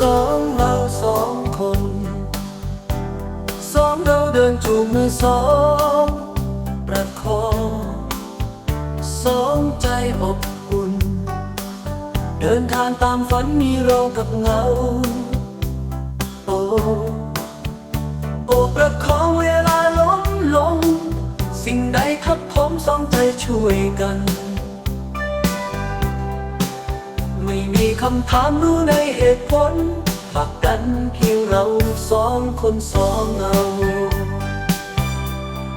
สองเราสองคน สองเราเดินจูงมือสองประคองสองใจอบอุ่น เดินทางตามฝันมีเรากับเงา โอ้โอ้ประคองเวลาล้มลง สิ่งใดครับผมสองใจช่วยกัน คำถามรู้ในเหตุผลฝากกันเพียงเราสองคนสองเงา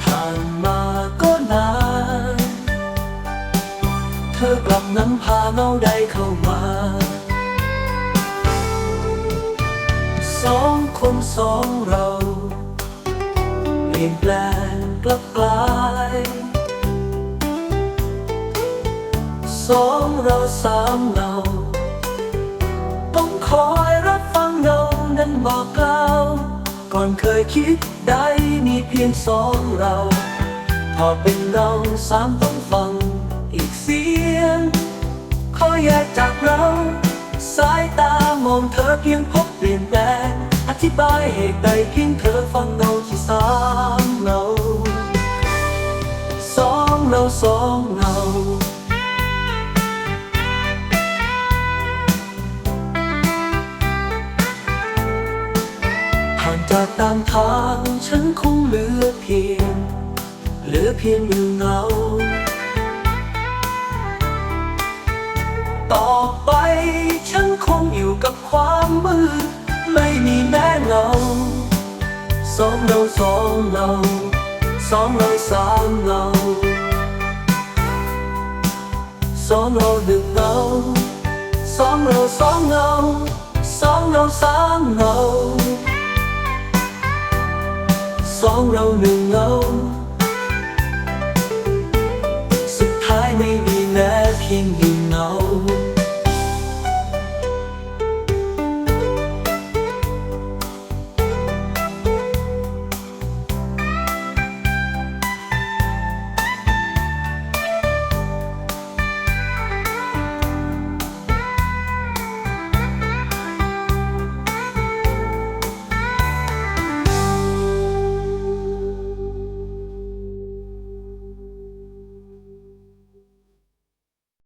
ผ่านมาก็นาน เธอกลับนำพาเงาใดเข้ามาสองคนสองเราเปลี่ยนแปลงกลับกลายสองเราสามเงา คอยรับฟังเงานั้นบอกกล่าว ก่อนเคยคิดได้มีเพียงสองเราพอเป็นเราสามต้องฟังอีกเสียงขอแยกจากเรา สายตามองเธอเพียงพบเปลี่ยนแปลงอธิบายเหตุใดเพียงเธอฟังเงาที่สามเงาสองเงาสองเงา ผ่านจากตามทางฉันคงเหลือเพียง เหลือเพียงหนึ่งเงา ต่อไปฉันคงอยู่กับความมืด ไม่มีแม้เงา สองเราสองเงาสองเราสามเงาสองเราหนึ่งเงาสองเราสองเงาสองเราสามเงา สองเราหนึ่งเงาสุดท้ายไม่มีแม้เพียงหนึ่ง